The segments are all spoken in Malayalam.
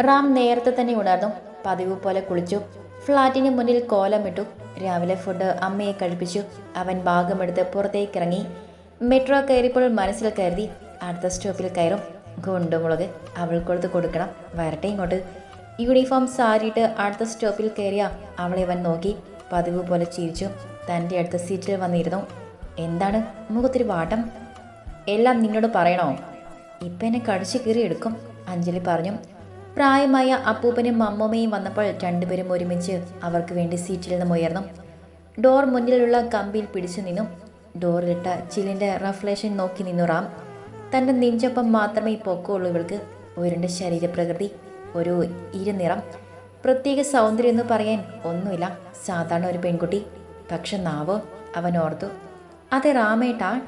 റാം നേരത്തെ തന്നെ ഉണർന്നു പതിവ് പോലെ കുളിച്ചു. ഫ്ലാറ്റിന് മുന്നിൽ കോലമിട്ടു. രാവിലെ ഫുഡ് അമ്മയെ കഴിപ്പിച്ചു. അവൻ ഭാഗമെടുത്ത് പുറത്തേക്ക് ഇറങ്ങി. മെട്രോ കയറിയപ്പോൾ മനസ്സിൽ കരുതി അടുത്ത സ്റ്റോപ്പിൽ കയറും. ഗുണ്ടുമുളക് അവൾക്കൊടുത്ത് കൊടുക്കണം. വരട്ടെ ഇങ്ങോട്ട്. യൂണിഫോം സാരിയിട്ട് അടുത്ത സ്റ്റോപ്പിൽ കയറിയ അവളെ അവൻ നോക്കി. പതിവ് പോലെ ചിരിച്ചു. തന്റെ അടുത്ത സീറ്റിൽ വന്നിരുന്നു. എന്താണ്? മുഖത്തൊരു വാട്ടം. എല്ലാം നിന്നോട് പറയണോ? ഇപ്പം എന്നെ കടിച്ചു കീറി എടുക്കും അഞ്ജലി പറഞ്ഞു. പ്രായമായ അപ്പൂപ്പനും അമ്മൂമ്മയും വന്നപ്പോൾ രണ്ടുപേരും ഒരുമിച്ച് അവർക്ക് വേണ്ടി സീറ്റിൽ നിന്നും ഉയർന്നു. ഡോർ മുന്നിലുള്ള കമ്പിയിൽ പിടിച്ചു നിന്നു. ഡോറിലിട്ട ചില്ലിന്റെ റഫ്ലേഷൻ നോക്കി നിന്നു റാം. തന്റെ നെഞ്ചൊപ്പം മാത്രമേ പൊക്കമുള്ളൂ ഇവൾക്ക്. ഉയരണ്ട ശരീരപ്രകൃതി ഒരു ഇരുനിറം പ്രത്യേക സൗന്ദര്യം എന്ന് പറയാൻ ഒന്നുമില്ല. സാധാരണ ഒരു പെൺകുട്ടി. പക്ഷെ നാവോ അവൻ ഓർത്തു. അതെ റാമേട്ടാ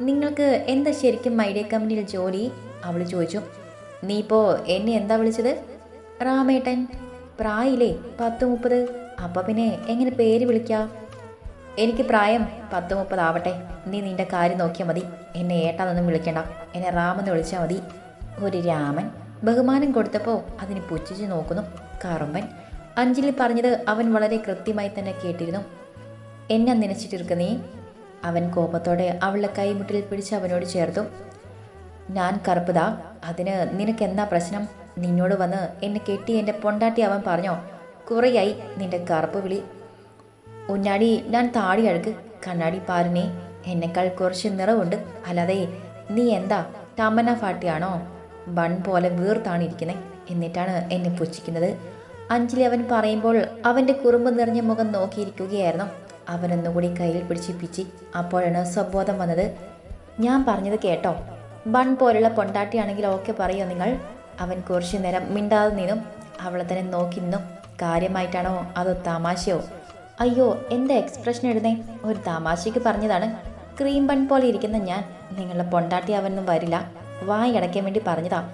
നിങ്ങൾക്ക് എന്താ ശരിക്കും മൈഡിയ കമ്പനിയിൽ ജോലി? അവൾ ചോദിച്ചു. നീ ഇപ്പോൾ എന്നെ എന്താ വിളിച്ചത്? റാമേട്ടൻ പ്രായില്ലേ പത്ത് മുപ്പത്. അപ്പം പിന്നെ എങ്ങനെ പേര് വിളിക്കാം? എനിക്ക് പ്രായം പത്ത് മുപ്പതാവട്ടെ നീ നിന്റെ കാര്യം നോക്കിയാൽ മതി. എന്നെ ഏട്ടാന്നൊന്നും വിളിക്കണ്ട. എന്നെ റാമെന്ന് വിളിച്ചാൽ മതി. ഒരു രാമൻ ബഹുമാനം കൊടുത്തപ്പോൾ അതിന് പുച്ഛിച്ച് നോക്കുന്നു. കറുമ്പൻ. അഞ്ജലി പറഞ്ഞത് അവൻ വളരെ കൃത്യമായി തന്നെ കേട്ടിരുന്നു. എന്നെ നനച്ചിട്ടിരിക്ക നീ? അവൻ കോപത്തോടെ അവളുടെ കൈമുട്ടിൽ പിടിച്ച് അവനോട് ചേർത്തു. ഞാൻ കറുപ്പതാ അതിന് നിനക്ക് എന്താ പ്രശ്നം? നിന്നോട് വന്ന് എന്നെ കെട്ടി എന്റെ പൊണ്ടാട്ടി അവൻ പറഞ്ഞോ? കുറേയായി നിന്റെ കറുപ്പ് വിളി. ഉന്നാടി ഞാൻ താടി അഴുക്ക്. കണ്ണാടി പാറിനെ എന്നെക്കാൾ കുറച്ച് നിറവുണ്ട്. അല്ലാതെ നീ എന്താ? തമന ഫാട്ടിയാണോ ബൺ പോലെ വീർത്താണ് ഇരിക്കുന്നത് എന്നിട്ടാണ് എന്നെ പുച്ഛിക്കുന്നത്. അഞ്ജലി അവൻ പറയുമ്പോൾ അവന്റെ കുറുമ്പ് നിറഞ്ഞ മുഖം നോക്കിയിരിക്കുകയായിരുന്നു. അവനൊന്നുകൂടി കയ്യിൽ പിടിച്ച് പിച്ചി. അപ്പോഴാണ് സ്വബോധം വന്നത്. ഞാൻ പറഞ്ഞത് കേട്ടോ. ബൺ പോലുള്ള പൊണ്ടാട്ടിയാണെങ്കിൽ ഓക്കെ പറയോ നിങ്ങൾ. അവൻ കുറച്ചു നേരം മിണ്ടാതെ നിന്നും. അവളെ തന്നെ നോക്കി നിന്നും. കാര്യമായിട്ടാണോ അതോ തമാശയോ? അയ്യോ എന്താ എക്സ്പ്രഷൻ എഴുതേ ഒരു തമാശയ്ക്ക് പറഞ്ഞതാണ്. ക്രീം ബൺ പോലെ ഇരിക്കുന്ന ഞാൻ. നിങ്ങളുടെ പൊണ്ടാട്ടി അവനൊന്നും വരില്ല. വായി അടയ്ക്കാൻ വേണ്ടി പറഞ്ഞതാ.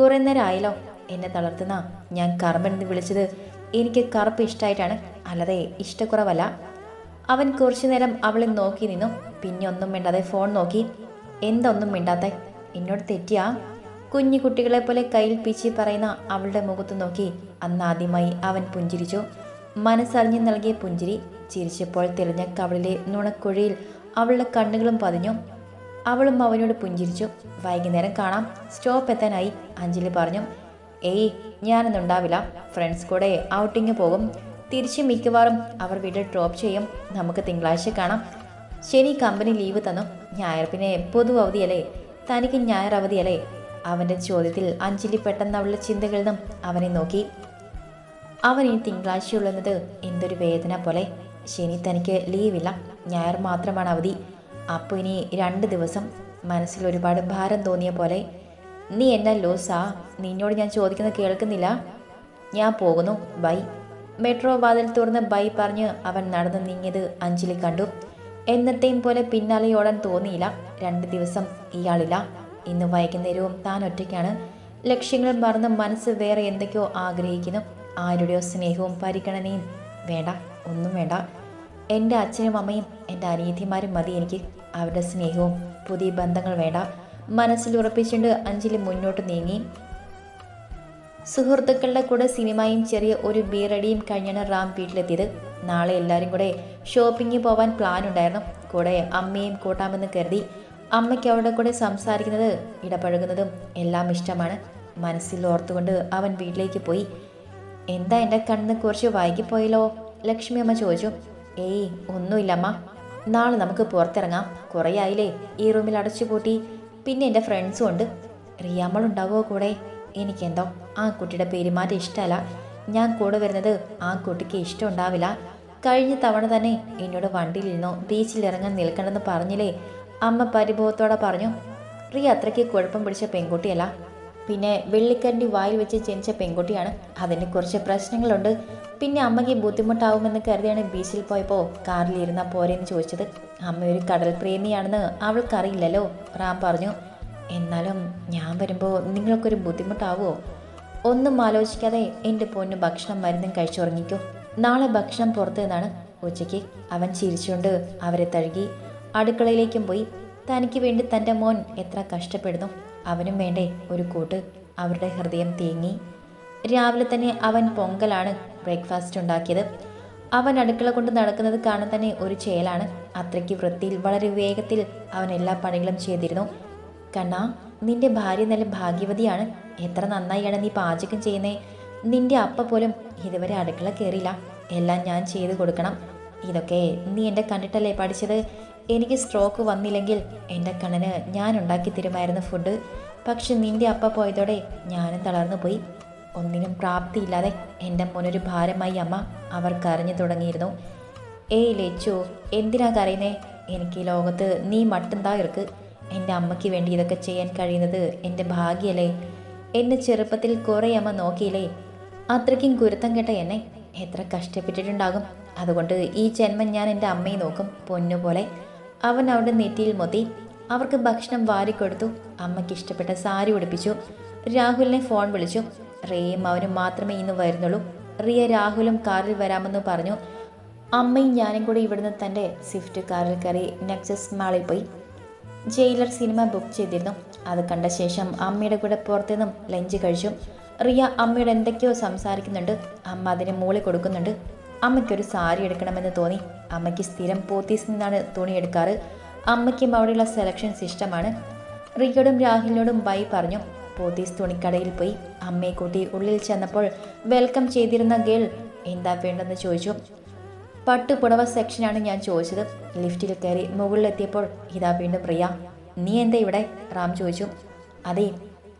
കുറേ നേരം ആയല്ലോ. എന്നെ തളർത്തുന്ന ഞാൻ കറുമ്പൻ എന്ന് വിളിച്ചത് എനിക്ക് കറുപ്പ് ഇഷ്ടമായിട്ടാണ്. അല്ലാതെ ഇഷ്ടക്കുറവല്ല. അവൻ കുറച്ചു നേരം അവളെ നോക്കി നിന്നു. പിന്നെ ഒന്നും മിണ്ടാതെ ഫോൺ നോക്കി. എന്തൊന്നും മിണ്ടാത്തെ? എന്നോട് തെറ്റിയാ? കുഞ്ഞു കുട്ടികളെ പോലെ കയ്യിൽ പിച്ചി പറയുന്ന അവളുടെ മുഖത്ത് നോക്കി അന്ന് ആദ്യമായി അവൻ പുഞ്ചിരിച്ചു. മനസ്സറിഞ്ഞു നൽകിയ പുഞ്ചിരി ചിരിച്ചപ്പോൾ തെളിഞ്ഞ കവളിലെ നുണക്കുഴിയിൽ അവളുടെ കണ്ണുകളും പതിഞ്ഞു. അവളും അവനോട് പുഞ്ചിരിച്ചു. വൈകുന്നേരം കാണാം. സ്റ്റോപ്പ് എത്താനായി അഞ്ജലി പറഞ്ഞു. ഏയ് ഞാനൊന്നുണ്ടാവില്ല. ഫ്രണ്ട്സ് കൂടെ ഔട്ടിങ് പോകും. തിരിച്ച് മിക്കവാറും അവർ വീട്ടിൽ ഡ്രോപ്പ് ചെയ്യും. നമുക്ക് തിങ്കളാഴ്ച കാണാം. ശനി കമ്പനി ലീവ് തന്നു. ഞായർ പിന്നെ പൊതു അവധിയല്ലേ തനിക്ക് ഞായർ അവധിയല്ലേ അവന്റെ ചോദ്യത്തിൽ അഞ്ജലി പെട്ടെന്ന് അവളുടെ ചിന്തകളിൽ നിന്നും അവനെ നോക്കി. അവൻ ഈ തിങ്കളാഴ്ചയുള്ളത് എന്തൊരു വേദന പോലെ. ശനി തനിക്ക് ലീവില്ല. ഞായർ മാത്രമാണ് അവധി. അപ്പോൾ ഇനി രണ്ട് ദിവസം. മനസ്സിൽ ഒരുപാട് ഭാരം തോന്നിയ പോലെ. നീ എന്നാ ലോസാ? നിന്നോട് ഞാൻ ചോദിക്കുന്നത് കേൾക്കുന്നില്ല. ഞാൻ പോകുന്നു. ബൈ. മെട്രോ വാതിൽ തുറന്ന് ബൈ പറഞ്ഞ് അവൻ നടന്നു നീങ്ങിയത് അഞ്ജലി കണ്ടു. എന്നത്തെയും പോലെ പിന്നാലെ ഓടാൻ തോന്നിയില്ല. രണ്ട് ദിവസം ഇയാളില്ല. ഇന്ന് വൈകുന്നേരവും താൻ ഒറ്റയ്ക്കാണ്. ലക്ഷ്യങ്ങൾ മറന്ന് മനസ്സ് വേറെ എന്തൊക്കെയോ ആഗ്രഹിക്കുന്നു. ആരുടെയോ സ്നേഹവും പരിഗണനയും വേണ്ട. ഒന്നും വേണ്ട. എന്റെ അച്ഛനും അമ്മയും എന്റെ അനിയത്തിമാരും മതി എനിക്ക്. അവരുടെ സ്നേഹവും പുതിയ ബന്ധങ്ങൾ വേണ്ട. മനസ്സിൽ ഉറപ്പിച്ചുകൊണ്ട് അഞ്ജലി മുന്നോട്ട് നീങ്ങി. സുഹൃത്തുക്കളുടെ കൂടെ സിനിമയും ചെറിയ ഒരു ബീറടിയും കഴിഞ്ഞാണ് റാം വീട്ടിലെത്തിയത്. നാളെ എല്ലാവരും കൂടെ ഷോപ്പിങ്ങിന് പോവാൻ പ്ലാൻ ഉണ്ടായിരുന്നു. കൂടെ അമ്മയും കൂട്ടാമെന്ന് കരുതി അമ്മയ്ക്ക് അവളുടെ കൂടെ സംസാരിക്കുന്നത് ഇടപഴകുന്നതും എല്ലാം ഇഷ്ടമാണ്. മനസ്സിൽ ഓർത്തുകൊണ്ട് അവൻ വീട്ടിലേക്ക് പോയി. എന്താ എന്റെ കണ്ണ് കുറച്ച് വൈകിപ്പോയല്ലോ? ലക്ഷ്മി അമ്മ ചോദിച്ചു. ഏയ് ഒന്നുമില്ലമ്മ. നാളെ നമുക്ക് പുറത്തിറങ്ങാം. കുറേ ആയില്ലേ ഈ റൂമിൽ അടച്ചുപൂട്ടി. പിന്നെ എന്റെ ഫ്രണ്ട്സും ഉണ്ട്. റിയാമ്മളുണ്ടാവുമോ കൂടെ? എനിക്കെന്തോ ആ കുട്ടിയുടെ പെരുമാറ്റം ഇഷ്ടമല്ല. ഞാൻ കൂടെ വരുന്നത് ആ കുട്ടിക്ക് ഇഷ്ടം ഉണ്ടാവില്ല. കഴിഞ്ഞ തവണ തന്നെ എന്നോട് വണ്ടിയിലിരുന്നോ ബീച്ചിൽ ഇറങ്ങാൻ നിൽക്കണമെന്ന് പറഞ്ഞില്ലേ? അമ്മ പരിഭവത്തോടെ പറഞ്ഞു റിയ അത്രയ്ക്ക് കുഴപ്പം പിടിച്ച പെൺകുട്ടിയല്ല. പിന്നെ വെള്ളിക്കരണ്ടി വായിൽ വെച്ച് ജനിച്ച പെൺകുട്ടിയാണ്. അതിന് കുറച്ച് പ്രശ്നങ്ങളുണ്ട്. പിന്നെ അമ്മയ്ക്ക് ബുദ്ധിമുട്ടാവുമെന്ന് കരുതിയാണ് ബീച്ചിൽ പോയപ്പോൾ കാറിലിരുന്ന പോരെന്ന് ചോദിച്ചത്. അമ്മ ഒരു കടൽ പ്രേമിയാണെന്ന് അവൾക്കറിയില്ലല്ലോ റാം പറഞ്ഞു. എന്നാലും ഞാൻ വരുമ്പോൾ നിങ്ങൾക്കൊരു ബുദ്ധിമുട്ടാവുമോ ഒന്നും ആലോചിക്കാതെ എന്റെ പൊന്നു ഭക്ഷണം മരുന്നും കഴിച്ചുറങ്ങിക്കോ നാളെ ഭക്ഷണം പുറത്തു നിന്നാണ് ഉച്ചയ്ക്ക്. അവൻ ചിരിച്ചുകൊണ്ട് അവരെ തഴുകി അടുക്കളയിലേക്കും പോയി. തനിക്ക് വേണ്ടി തന്റെ മോൻ എത്ര കഷ്ടപ്പെടുന്നു. അവനും വേണ്ടേ ഒരു കൂട്ട്. അവരുടെ ഹൃദയം തേങ്ങി. രാവിലെ തന്നെ അവൻ പൊങ്കലാണ് ബ്രേക്ക്ഫാസ്റ്റ് ഉണ്ടാക്കിയത്. അവൻ അടുക്കള കൊണ്ട് നടക്കുന്നത് കാണാൻ തന്നെ ഒരു ചേലാണ്. അത്രയ്ക്ക് വൃത്തിയിൽ വളരെ വേഗത്തിൽ അവൻ എല്ലാ പണികളും ചെയ്തിരുന്നു. കണ നിന്റെ ഭാര്യ നല്ല ഭാഗ്യവതിയാണ്. എത്ര നന്നായിയാണ് നീ പാചകം ചെയ്യുന്നേ. നിന്റെ അപ്പ പോലും ഇതുവരെ അടുക്കള കയറിയില്ല എല്ലാം ഞാൻ ചെയ്തു കൊടുക്കണം. ഇതൊക്കെ നീ എന്റെ കണ്ടിട്ടല്ലേ പഠിച്ചത്? എനിക്ക് സ്ട്രോക്ക് വന്നില്ലെങ്കിൽ എന്റെ കണ്ണിന് ഞാൻ ഉണ്ടാക്കി തരുമായിരുന്നു ഫുഡ് പക്ഷെ നിന്റെ അപ്പ പോയതോടെ ഞാനും തളർന്നു പോയി. ഒന്നിനും പ്രാപ്തിയില്ലാതെ എന്റെ മോനൊരു ഭാരമായി അമ്മ അവർ കരഞ്ഞു തുടങ്ങിയിരുന്നു. ഏയ് ലച്ചു എന്തിനാ കറിയുന്നേ എനിക്ക് ലോകത്ത് നീ മട്ടും താ എന്റെ അമ്മയ്ക്ക് വേണ്ടി ഇതൊക്കെ ചെയ്യാൻ കഴിയുന്നത് എന്റെ ഭാഗ്യല്ലേ? എന്നെ ചെറുപ്പത്തിൽ കുറേ അമ്മ നോക്കിയില്ലേ? അത്രയ്ക്കും ഗുരുത്തം കേട്ട എന്നെ എത്ര കഷ്ടപ്പെട്ടിട്ടുണ്ടാകും. അതുകൊണ്ട് ഈ ജന്മം ഞാൻ എന്റെ അമ്മയെ നോക്കും പൊന്നുപോലെ അവൻ അവിടെ നെറ്റിയിൽ മൊത്തി അവർക്ക് ഭക്ഷണം വാരിക്കൊടുത്തു അമ്മയ്ക്ക് ഇഷ്ടപ്പെട്ട സാരി ഉടുപ്പിച്ചു രാഹുലിനെ ഫോൺ വിളിച്ചു. റിയയും അവനും മാത്രമേ ഇന്ന് വരുന്നുള്ളൂ. റിയ രാഹുലും കാറിൽ വരാമെന്ന് പറഞ്ഞു. അമ്മയും ഞാനും കൂടി ഇവിടുന്ന് തന്റെ സ്വിഫ്റ്റ് കാറിൽ കയറി നെക്സസ് മാളിൽ പോയി. ജയിലർ സിനിമ ബുക്ക് ചെയ്തിരുന്നു. അത് കണ്ട ശേഷം അമ്മയുടെ കൂടെ പുറത്തുനിന്നും ലഞ്ച് കഴിച്ചു. റിയ അമ്മയോട് എന്തൊക്കെയോ സംസാരിക്കുന്നുണ്ട്. അമ്മ അതിന് മൂളി കൊടുക്കുന്നുണ്ട്. അമ്മയ്ക്കൊരു സാരി എടുക്കണമെന്ന് തോന്നി. അമ്മയ്ക്ക് സ്ഥിരം പോത്തീസിൽ നിന്നാണ് തുണി എടുക്കാറ്. അമ്മയ്ക്കും അവിടെയുള്ള സെലക്ഷൻസ് ഇഷ്ടമാണ്. റിയയോടും രാഹുലിനോടും ബൈ പറഞ്ഞു. പോത്തീസ് തുണിക്കടയിൽ പോയി. അമ്മയെ കൂട്ടി ഉള്ളിൽ ചെന്നപ്പോൾ വെൽക്കം ചെയ്തിരുന്ന ഗേൾ എന്താ വേണ്ടെന്ന് ചോദിച്ചു. പട്ടുപുടവ സെക്ഷനാണ് ഞാൻ ചോദിച്ചത്. ലിഫ്റ്റിൽ കയറി മുകളിലെത്തിയപ്പോൾ ഇതാ വീണ്ടും പ്രിയ. നീ എന്താ ഇവിടെ? റാം ചോദിച്ചു. അതെ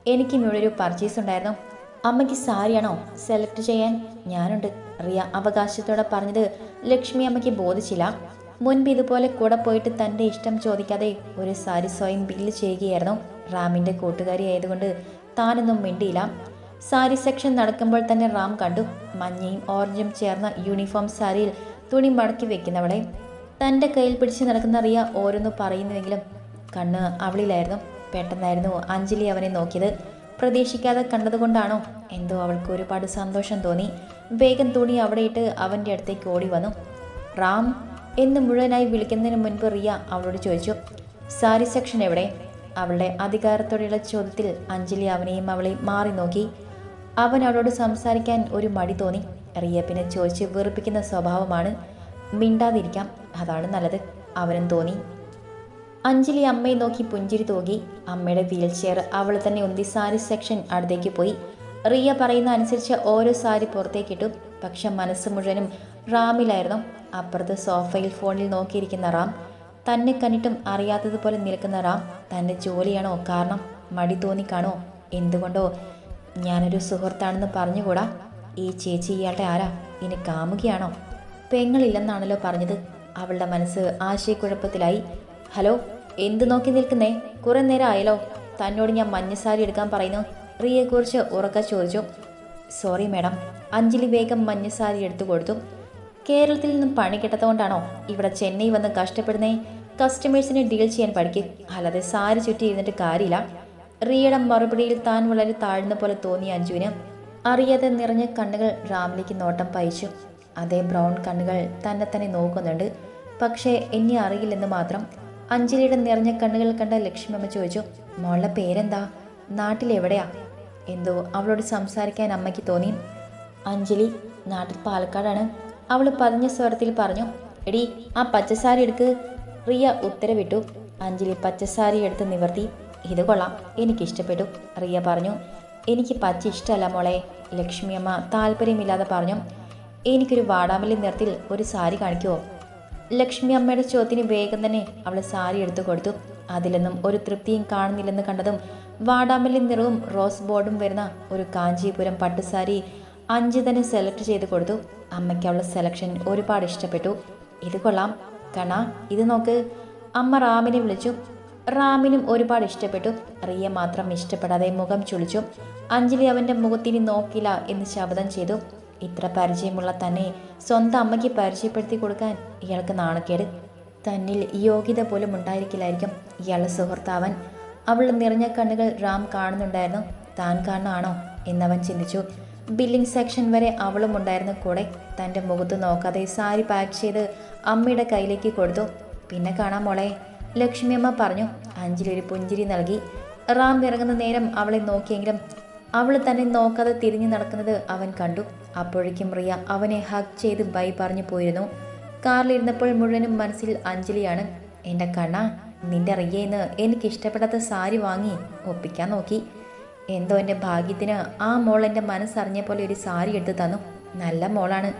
എനിക്ക് ഇവിടെ ഒരു പർച്ചേസ് ഉണ്ടായിരുന്നു. അമ്മയ്ക്ക് സാരിയാണോ സെലക്ട് ചെയ്യാൻ ഞാനുണ്ട്. റിയ അവകാശത്തോടെ പറഞ്ഞത് ലക്ഷ്മി അമ്മയ്ക്ക് ബോധിച്ചില്ല. മുൻപ് ഇതുപോലെ കൂടെ പോയിട്ട് തന്റെ ഇഷ്ടം ചോദിക്കാതെ ഒരു സാരി സ്വയം ബില്ല് ചെയ്യുകയായിരുന്നു. റാമിന്റെ കൂട്ടുകാരി ആയതുകൊണ്ട് താനൊന്നും മിണ്ടിയില്ല. സാരി സെക്ഷൻ നടക്കുമ്പോൾ തന്നെ റാം കണ്ടു. മഞ്ഞയും ഓറഞ്ചും ചേർന്ന യൂണിഫോം സാരിയിൽ തുണി മടക്കി വെക്കുന്നവളെ തന്റെ കയ്യിൽ പിടിച്ച് നടക്കുന്ന റിയ ഓരോന്ന് പറയുന്നുവെങ്കിലും കണ്ണ് അവളിലായിരുന്നു. പെട്ടെന്നായിരുന്നു അഞ്ജലി അവനെ നോക്കിയത്. പ്രതീക്ഷിക്കാതെ കണ്ടതുകൊണ്ടാണോ? എന്തോ അവൾക്ക് ഒരുപാട് സന്തോഷം തോന്നി. വേഗം തുണി അവിടെ ഇട്ട് അവന്റെ അടുത്തേക്ക് ഓടി വന്നു. റാം എന്ന് മുഴുവനായി വിളിക്കുന്നതിന് മുൻപ് റിയ അവളോട് ചോദിച്ചു സാരി സെക്ഷൻ എവിടെ? അവളുടെ അധികാരത്തോടെയുള്ള ചോദ്യത്തിൽ അഞ്ജലി അവനെയും അവളെയും മാറി നോക്കി. അവൻ അവളോട് സംസാരിക്കാൻ ഒരു മടി തോന്നി. റിയ പിന്നെ ചോദിച്ച് വെറുപ്പിക്കുന്ന സ്വഭാവമാണ് മിണ്ടാതിരിക്കാം. അതാണ് നല്ലത്. അവനും തോന്നി. അഞ്ജലി അമ്മയെ നോക്കി പുഞ്ചിരി തൂകി അമ്മയുടെ വീൽ ചെയർ അവൾ തന്നെ ഒന്തി സാരി സെക്ഷൻ അടുത്തേക്ക് പോയി. റിയ പറയുന്ന അനുസരിച്ച് ഓരോ സാരി പുറത്തേക്കിട്ടു പക്ഷെ മനസ്സ് മുഴുവനും റാമിലായിരുന്നു. അപ്പുറത്ത് സോഫയിൽ ഫോണിൽ നോക്കിയിരിക്കുന്ന റാം. തന്നെ കണ്ടിട്ടും അറിയാത്തതുപോലെ നിൽക്കുന്ന റാം തന്റെ ജോലിയാണോ കാരണം മടി തോന്നിക്കാണോ എന്തുകൊണ്ടോ? ഞാനൊരു സുഹൃത്താണെന്ന് പറഞ്ഞുകൂടാ? ഈ ചേച്ചി ഇയാളുടെ ആരാ? ഇനി കാമുകിയാണോ? പെങ്ങളില്ലെന്നാണല്ലോ പറഞ്ഞത്. അവളുടെ മനസ്സ് ആശയക്കുഴപ്പത്തിലായി. ഹലോ എന്ത് നോക്കി നിൽക്കുന്നേ? കുറേ നേരം ആയല്ലോ. തന്നോട് ഞാൻ മഞ്ഞസാരി എടുക്കാൻ പറയുന്നു. റിയയെക്കുറിച്ച് ഉറക്ക ചോദിച്ചു. Sorry madam. അഞ്ജലി വേഗം മഞ്ഞസാരി എടുത്തു കൊടുത്തു. കേരളത്തിൽ നിന്നും പണി കിട്ടാത്തതുകൊണ്ടാണോ ഇവിടെ ചെന്നൈ വന്ന് കഷ്ടപ്പെടുന്നേ? കസ്റ്റമേഴ്സിനെ ഡീൽ ചെയ്യാൻ പഠിക്കും. അല്ലാതെ സാരി ചുറ്റി ഇരുന്നിട്ട് കാര്യമില്ല. റിയയുടെ മറുപടിയിൽ താൻ വളരെ താഴ്ന്ന പോലെ തോന്നി അഞ്ജുവിന് അറിയാതെ നിറഞ്ഞ കണ്ണുകൾ റാമിലേക്ക് നോട്ടം പയച്ചു. അതേ ബ്രൗൺ കണ്ണുകൾ തന്നെ തന്നെ നോക്കുന്നുണ്ട്. പക്ഷേ എന്നെ അറിയില്ലെന്ന് മാത്രം അഞ്ജലിയുടെ നിറഞ്ഞ കണ്ണുകൾ കണ്ട ലക്ഷ്മിയമ്മ ചോദിച്ചു മോളുടെ പേരെന്താ? നാട്ടിലെവിടെയാ? എന്തോ അവളോട് സംസാരിക്കാൻ അമ്മയ്ക്ക് തോന്നി. അഞ്ജലി നാട്ടിൽ പാലക്കാടാണ്. അവൾ പതിഞ്ഞ സ്വരത്തിൽ പറഞ്ഞു എടി ആ പച്ചസാരി എടുക്ക്. റിയ ഉത്തരവിട്ടു അഞ്ജലി പച്ചസാരി എടുത്ത് നിവർത്തി. ഇത് കൊള്ളാം. എനിക്കിഷ്ടപ്പെട്ടു. റിയ പറഞ്ഞു എനിക്ക് പച്ച ഇഷ്ടമല്ല മോളെ. ലക്ഷ്മിയമ്മ താല്പര്യമില്ലാതെ പറഞ്ഞു എനിക്കൊരു വാടാമല്ലി നിറത്തിൽ ഒരു സാരി കാണിക്കുമോ ലക്ഷ്മി അമ്മയുടെ ചോദ്യത്തിന് വേഗം തന്നെ അവൾ സാരി എടുത്തു കൊടുത്തു. അതിലൊന്നും ഒരു തൃപ്തിയും കാണുന്നില്ലെന്ന് കണ്ടതും വാടാമല്ലി നിറവും റോസ് ബോർഡും വരുന്ന ഒരു കാഞ്ചീപുരം പട്ടുസാരി അഞ്ച് തന്നെ സെലക്ട് ചെയ്ത് കൊടുത്തു. അമ്മയ്ക്ക് അവളുടെ സെലക്ഷൻ ഒരുപാട് ഇഷ്ടപ്പെട്ടു. ഇത് കൊള്ളാം. കണ ഇത് നോക്ക്. അമ്മ റാമിനെ വിളിച്ചു. റാമിനും ഒരുപാട് ഇഷ്ടപ്പെട്ടു. റിയ മാത്രം ഇഷ്ടപ്പെടാതെ മുഖം ചുളിച്ചു. അഞ്ജലി അവന്റെ മുഖത്തിനി നോക്കില്ല എന്ന് ശബ്ദം ചെയ്തു. ഇത്ര പരിചയമുള്ള തന്നെ സ്വന്തം അമ്മയ്ക്ക് പരിചയപ്പെടുത്തി കൊടുക്കാൻ ഇയാൾക്ക് നാണക്കേട്. തന്നിൽ യോഗ്യത പോലും ഉണ്ടായിരിക്കില്ലായിരിക്കും ഇയാളുടെ സുഹൃത്താവൻ. അവൾ നിറഞ്ഞ കണ്ണുകൾ റാം കാണുന്നുണ്ടായിരുന്നു. താൻ കാണാണോ എന്നവൻ ചിന്തിച്ചു. ബില്ലിംഗ് സെക്ഷൻ വരെ അവളും ഉണ്ടായിരുന്ന കൂടെ. തന്റെ മുഖത്ത് നോക്കാതെ സാരി പാക്ക് ചെയ്ത് അമ്മയുടെ കയ്യിലേക്ക് കൊടുത്തു. പിന്നെ കാണാം മോളെ. ലക്ഷ്മിയമ്മ പറഞ്ഞു അഞ്ജലി ഒരു പുഞ്ചിരി നൽകി. റാം ഇറങ്ങുന്ന നേരം അവളെ നോക്കിയെങ്കിലും അവൾ തന്നെ നോക്കാതെ തിരിഞ്ഞു നടക്കുന്നത് അവൻ കണ്ടു. അപ്പോഴേക്കും റിയ അവനെ ഹഗ് ചെയ്ത് ബൈ പറഞ്ഞു പോയിരുന്നു. കാറിലിരുന്നപ്പോൾ മുഴുവനും മനസ്സിൽ അഞ്ജലിയാണ്. എന്റെ കണ്ണ നിന്റെ റിയയിന്ന് എനിക്ക് ഇഷ്ടപ്പെടാത്ത സാരി വാങ്ങി ഒപ്പിക്കാൻ നോക്കി. എന്തോ എന്റെ ഭാഗ്യത്തിന് ആ മോൾ എന്റെ മനസ്സറിഞ്ഞ പോലെ ഒരു സാരി എടുത്ത് തന്നു. നല്ല മോളാണ്.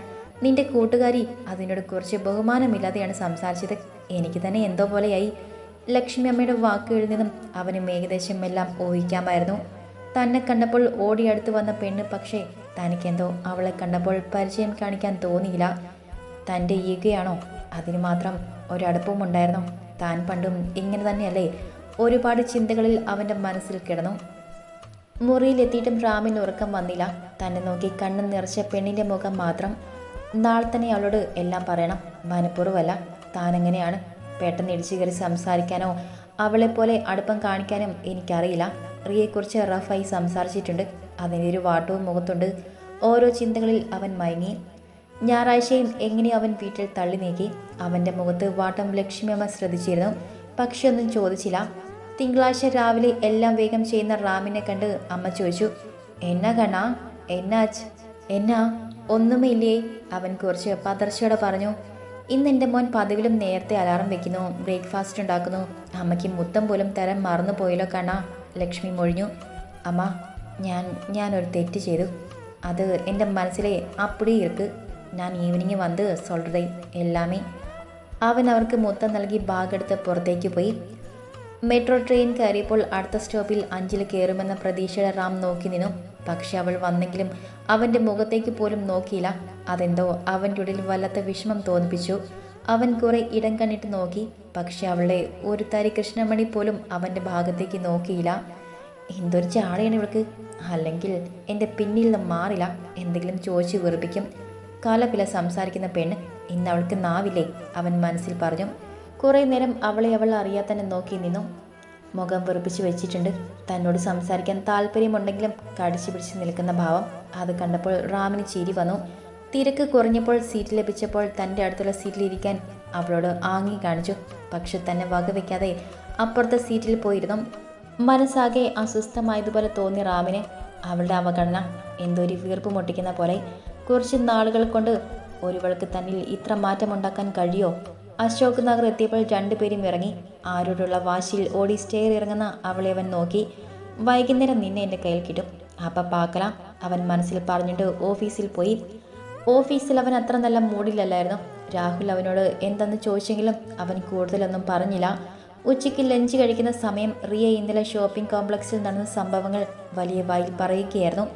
നിന്റെ കൂട്ടുകാരി അതിനോട് കുറച്ച് ബഹുമാനമില്ലാതെയാണ് സംസാരിച്ചത്. എനിക്ക് തന്നെ എന്തോ പോലെയായി. ലക്ഷ്മി അമ്മയുടെ വാക്കുകളിൽ നിന്നും അവനും ഏകദേശം എല്ലാം ഊഹിക്കാമായിരുന്നു. തന്നെ കണ്ടപ്പോൾ ഓടി ഓടിയടുത്ത് വന്ന പെണ്ണ് പക്ഷേ തനിക്കെന്തോ അവളെ കണ്ടപ്പോൾ പരിചയം കാണിക്കാൻ തോന്നിയില്ല. തന്റെ ഈഗയാണോ? അതിന് മാത്രം ഒരടുപ്പവും ഉണ്ടായിരുന്നു. താൻ പണ്ടും ഇങ്ങനെ തന്നെയല്ലേ? ഒരുപാട് ചിന്തകളിൽ അവന്റെ മനസ്സിൽ കിടന്നു. മുറിയിലെത്തിയിട്ടും റാമിന് ഉറക്കം വന്നില്ല. തന്നെ നോക്കി കണ്ണു നിറച്ച പെണ്ണിന്റെ മുഖം മാത്രം. നാളെ തന്നെ അവളോട് എല്ലാം പറയണം. മനഃപൂർവമല്ല. താനെങ്ങനെയാണ് പെട്ടെന്ന് ഇടിച്ചു കയറി സംസാരിക്കാനോ അവളെപ്പോലെ അടുപ്പം കാണിക്കാനും എനിക്കറിയില്ല. റിയയെക്കുറിച്ച് റഫായി സംസാരിച്ചിട്ടുണ്ട്. അതിന്റെ ഒരു വാട്ടവും മുഖത്തുണ്ട്. ഓരോ ചിന്തകളിൽ അവൻ മയങ്ങി. ഞായറാഴ്ചയും എങ്ങനെ അവൻ വീട്ടിൽ തള്ളി നീക്കി? അവന്റെ മുഖത്ത് വാട്ടം ലക്ഷ്മിയമ്മ ശ്രദ്ധിച്ചിരുന്നു. പക്ഷെ ഒന്നും ചോദിച്ചില്ല. തിങ്കളാഴ്ച രാവിലെ എല്ലാം വേഗം ചെയ്യുന്ന റാമിനെ കണ്ട് അമ്മ ചോദിച്ചു എന്നാ കണ്ണാ? എന്നാ അച്ഛ? എന്നാ? ഒന്നുമില്ലേ? അവൻ കുറച്ച് പതർച്ചയോടെ പറഞ്ഞു ഇന്ന് എന്റെ മോൻ പതിവിലും നേരത്തെ അലാറം വെക്കുന്നു. ബ്രേക്ക്ഫാസ്റ്റ് ഉണ്ടാക്കുന്നു. അമ്മയ്ക്ക് മുത്തം പോലും തരം മറന്നു പോയല്ലോ കാണാ ലക്ഷ്മി മൊഴിഞ്ഞു. അമ്മ ഞാൻ ഞാനൊരു തെറ്റ് ചെയ്തു. അത് എന്റെ മനസ്സിലെ അപ്പടി ഇരുക്ക് ഞാൻ ഈവനിങ് വന്ന് സൊല്ലതേ എല്ലാമേ. അവൻ അവർക്ക് മുത്തം നൽകി ബാഗ് പുറത്തേക്ക് പോയി. മെട്രോ ട്രെയിൻ കയറിയപ്പോൾ അടുത്ത സ്റ്റോപ്പിൽ അഞ്ചിൽ കയറുമെന്ന പ്രതീക്ഷയുടെ റാം നോക്കി നിന്നു. പക്ഷെ അവൾ വന്നെങ്കിലും അവന്റെ മുഖത്തേക്ക് പോലും നോക്കിയില്ല. അതെന്തോ അവന്റെ ഉള്ളിൽ വല്ലാത്ത വിഷമം തോന്നിപ്പിച്ചു. അവൻ കുറെ ഇടം കണ്ണിട്ട് നോക്കി. പക്ഷെ അവളുടെ ഒരു തരി കൃഷ്ണമണി പോലും അവന്റെ ഭാഗത്തേക്ക് നോക്കിയില്ല. എന്തൊരു ചാടയാണ് ഇവൾക്ക്. അല്ലെങ്കിൽ എന്റെ പിന്നിൽ നിന്ന് മാറില്ല. എന്തെങ്കിലും ചോദിച്ചു വെറുപ്പിക്കും. കാലപ്പില സംസാരിക്കുന്ന പെണ്ണ് ഇന്ന് അവൾക്ക് നാവില്ലേ? അവൻ മനസ്സിൽ പറഞ്ഞു. കുറേ നേരം അവളെ അവൾ അറിയാത്തന്നെ നോക്കി നിന്നു. മുഖം വെറുപ്പിച്ച് വെച്ചിട്ടുണ്ട്. തന്നോട് സംസാരിക്കാൻ താല്പര്യമുണ്ടെങ്കിലും കടിച്ചു പിടിച്ച് നിൽക്കുന്ന ഭാവം അത് കണ്ടപ്പോൾ റാമിന് ചിരി വന്നു. തിരക്ക് കുറഞ്ഞപ്പോൾ സീറ്റ് ലഭിച്ചപ്പോൾ തന്റെ അടുത്തുള്ള സീറ്റിലിരിക്കാൻ അവളോട് ആങ്ങി കാണിച്ചു. പക്ഷെ തന്നെ വകവെക്കാതെ അപ്പുറത്തെ സീറ്റിൽ പോയിരുന്നു. മനസ്സാകെ അസ്വസ്ഥമായതുപോലെ തോന്നി റാമിന്. അവളുടെ അവഗണന എന്തോ ഒരു വീർപ്പ് മുട്ടിക്കുന്ന പോലെ. കുറച്ച് നാളുകൾ കൊണ്ട് ഒരുവൾക്ക് തന്നിൽ ഇത്ര മാറ്റമുണ്ടാക്കാൻ കഴിയോ? അശോക് നഗർ എത്തിയപ്പോൾ രണ്ടുപേരും ഇറങ്ങി. ആരോടുള്ള വാശിയിൽ ഓടി സ്റ്റെയർ ഇറങ്ങുന്ന അവളെ അവൻ നോക്കി. വൈകുന്നേരം നിന്നെ എന്റെ കയ്യിൽ കിട്ടും. അപ്പം പാക്കലാം അവൻ മനസ്സിൽ പറഞ്ഞിട്ട് ഓഫീസിൽ പോയി. ഓഫീസിൽ അവൻ അത്ര നല്ല മൂഡിലല്ലായിരുന്നു. രാഹുൽ അവനോട് എന്തെന്ന് ചോദിച്ചെങ്കിലും അവൻ കൂടുതലൊന്നും പറഞ്ഞില്ല. ഉച്ചയ്ക്ക് ലഞ്ച് കഴിക്കുന്ന സമയം റിയ ഇന്നലെ ഷോപ്പിംഗ് കോംപ്ലക്സിൽ നടന്ന സംഭവങ്ങൾ വലിയ വായിൽ പറയുകയായിരുന്നു.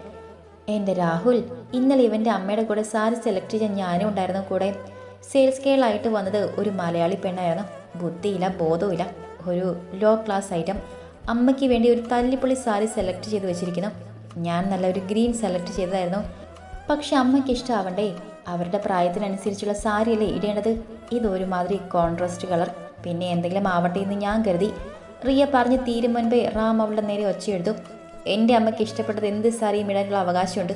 എന്റെ രാഹുൽ ഇന്നലെ ഇവന്റെ അമ്മയുടെ കൂടെ സാരി സെലക്ട് ചെയ്യാൻ ഞാനും ഉണ്ടായിരുന്നു കൂടെ. സെയിൽസ് കേളായിട്ട് വന്നത് ഒരു മലയാളി പെണ്ണായിരുന്നു. ബുദ്ധിയില്ല ബോധവുമില്ല. ഒരു ലോ ക്ലാസ് ഐറ്റം അമ്മയ്ക്ക് വേണ്ടി ഒരു തല്ലിപ്പൊളി സാരി സെലക്ട് ചെയ്ത് വെച്ചിരിക്കുന്നു. ഞാൻ നല്ല ഒരു ഗ്രീൻ സെലക്ട് ചെയ്തതായിരുന്നു. പക്ഷെ അമ്മയ്ക്ക് ഇഷ്ടമാവണ്ടേ അവരുടെ പ്രായത്തിനനുസരിച്ചുള്ള സാരിയല്ലേ ഇടേണ്ടത്? ഇതൊരുമാതിരി കോൺട്രാസ്റ്റ് കളർ പിന്നെ എന്തെങ്കിലും ആവട്ടെ എന്ന് ഞാൻ കരുതി. റിയ പറഞ്ഞ് തീരും മുൻപേ റാം അവളുടെ നേരെ ഒച്ചയെടുത്തു. എന്റെ അമ്മയ്ക്ക് ഇഷ്ടപ്പെട്ടത് എന്ത് സാരിയും ഇടാനുള്ള അവകാശമുണ്ട്?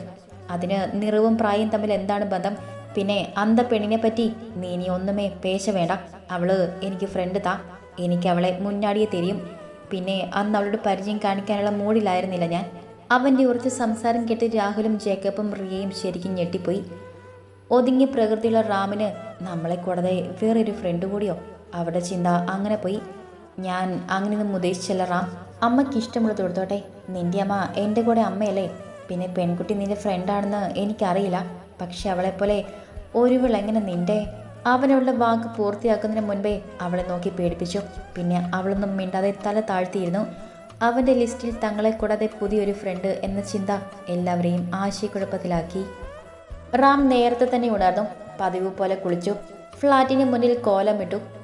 അതിന് നിറവും പ്രായം തമ്മിൽ എന്താണ് ബന്ധം? പിന്നെ അന്ത പെണ്ണിനെ പറ്റി നീ ഇനി ഒന്നുമേ പേശ വേണ്ട. അവൾ എനിക്ക് ഫ്രണ്ട് താ. എനിക്ക് അവളെ മുന്നാടിയെ തെരിയും. പിന്നെ അന്ന് അവളോട് പരിചയം കാണിക്കാനുള്ള മൂഡിലായിരുന്നില്ല ഞാൻ. അവന്റെ ഉറച്ച സംസാരം കേട്ട് രാഹുലും ജേക്കബും റിയയും ശരിക്കും ഞെട്ടിപ്പോയി. ഒതുങ്ങിയ പ്രകൃതിയുള്ള റാമിന് നമ്മളെ കൂടാതെ വേറൊരു ഫ്രണ്ട് കൂടിയോ? അവരുടെ ചിന്ത അങ്ങനെ പോയി. ഞാൻ അങ്ങനെ അങ്ങനെയൊന്നും ഉദ്ദേശിച്ചല്ല റാം. അമ്മയ്ക്ക് ഇഷ്ടമുള്ള തൊടുത്തോട്ടെ നിന്റെ അമ്മ എന്റെ കൂടെ അമ്മയല്ലേ? പിന്നെ പെൺകുട്ടി നിന്റെ ഫ്രണ്ടാണെന്ന് എനിക്കറിയില്ല. പക്ഷെ അവളെപ്പോലെ ഒരുവൾ എങ്ങനെ നിന്റെ അവനുള്ള വാക്ക് പൂർത്തിയാക്കുന്നതിന് മുൻപേ അവളെ നോക്കി പേടിപ്പിച്ചു. പിന്നെ അവളൊന്നും മിണ്ടാതെ തല താഴ്ത്തിയിരുന്നു. അവന്റെ ലിസ്റ്റിൽ തങ്ങളെ കൂടാതെ പുതിയൊരു ഫ്രണ്ട് എന്ന ചിന്ത എല്ലാവരെയും ആശയക്കുഴപ്പത്തിലാക്കി. റാം നേരത്തെ തന്നെ ഉണർന്നു. പതിവ് പോലെ കുളിച്ചു. ഫ്ലാറ്റിന് മുന്നിൽ കോലമിട്ടു.